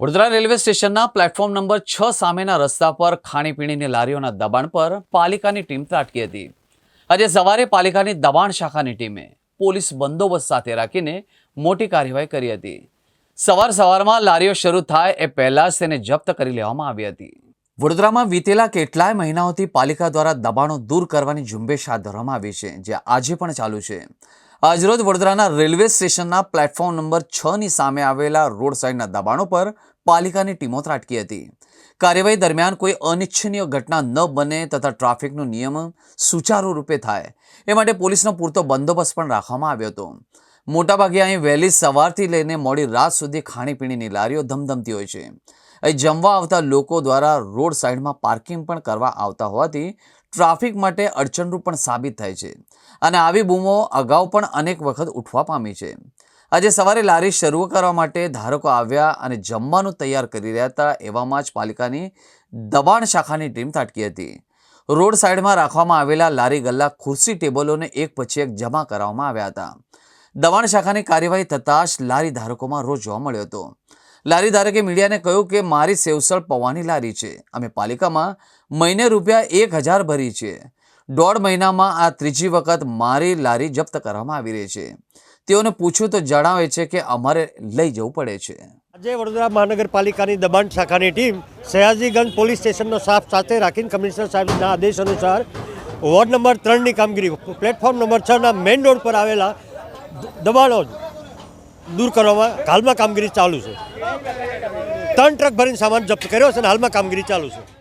Vadodara railway સ્ટેશનના platform number છ સામેના રસ્તા પર ખાણીપીણીની લારીઓના દબાણ પર પાલિકાની ટીમ ત્રાટકી હતી. આજે સવારે પાલિકાની દબાણ શાખાની ટીમે પોલીસ બંદોબસ્ત સાથે રાખીને મોટી કાર્યવાહી કરી હતી. સવાર સવારમાં લારીઓ શરૂ થાય એ પહેલા જ તેને જપ્ત કરી લેવામાં આવી હતી. વડોદરામાં વીતેલા કેટલાય મહિનાઓથી પાલિકા દ્વારા દબાણો દૂર કરવાની ઝુંબેશ હાથ ધરવામાં આવી છે, જે આજે પણ ચાલુ છે. આજરોજ વડોદરાના રેલવે સ્ટેશનના પ્લેટફોર્મ નંબર છ ની સામે આવેલા રોડ સાઇડના દબાણો પર પાલિકાની ટીમો ત્રાટકી હતી. કાર્યવાહી દરમિયાન કોઈ અનિચ્છનીય ઘટના ન બને તથા ટ્રાફિકનું નિયમ સુચારુ રૂપે થાય. એ માટે પોલીસનો પૂરતો બંદોબસ્ત પણ રાખવામાં આવ્યો હતો. મોટાભાગે અહીં વહેલી સવારથી લઈને મોડી રાત સુધી ખાણીપીણીની લારીઓ ધમધમતી હોય છે. અહીં જમવા આવતા લોકો દ્વારા રોડ સાઇડમાં પાર્કિંગ પણ કરવા આવતા હોવાથી ટ્રાફિક માટે અડચણરૂપ પણ સાબિત થાય છે અને આવી બૂમો અગાઉ પણ અનેક વખત ઉઠવા પામી છે. આજે સવારે લારી શરૂ કરવા માટે ધારકો આવ્યા અને જમવાનું તૈયાર કરી રહ્યા હતા એવામાં જ પાલિકાની દબાણ શાખાની ટીમ તાટકી હતી. રોડ સાઇડમાં રાખવામાં આવેલા લારી ગલ્લા ખુરશી ટેબલોને એક પછી એક જમા કરાવવામાં આવ્યા હતા. દબાણ શાખાની કાર્યવાહી થતાં જ લારી ધારકોમાં રોજ જોવા મળ્યો હતો. લારી ધારકે મીડિયાને કહ્યું કે મારી સેવસળ પૌવાની લારી છે. અમે પાલિકામાં મહિને રૂપિયા એક હજાર ભરી છે. દોઢ મહિનામાં આ ત્રીજી વખત મારી લારી જપ્ત કરવામાં આવી રહી છે. તેઓને પૂછ્યું તો જણાવે છે કે અમારે લઈ જવું પડે છે. આજે વડોદરા મહાનગરપાલિકાની દબાણ શાખાની ટીમ સયાજીગંજ પોલીસ સ્ટેશનનો સાફ સાથે રાખીને કમિશનર સાહેબના આદેશ અનુસાર વોર્ડ નંબર ત્રણની કામગીરી, પ્લેટફોર્મ નંબર છના મેઇન રોડ પર આવેલા દબાણો દૂર કરવામાં હાલમાં કામગીરી ચાલુ છે. ત્રણ ટ્રક ભરીને સામાન જપ્ત કર્યો છે અને હાલમાં કામગીરી ચાલુ છે.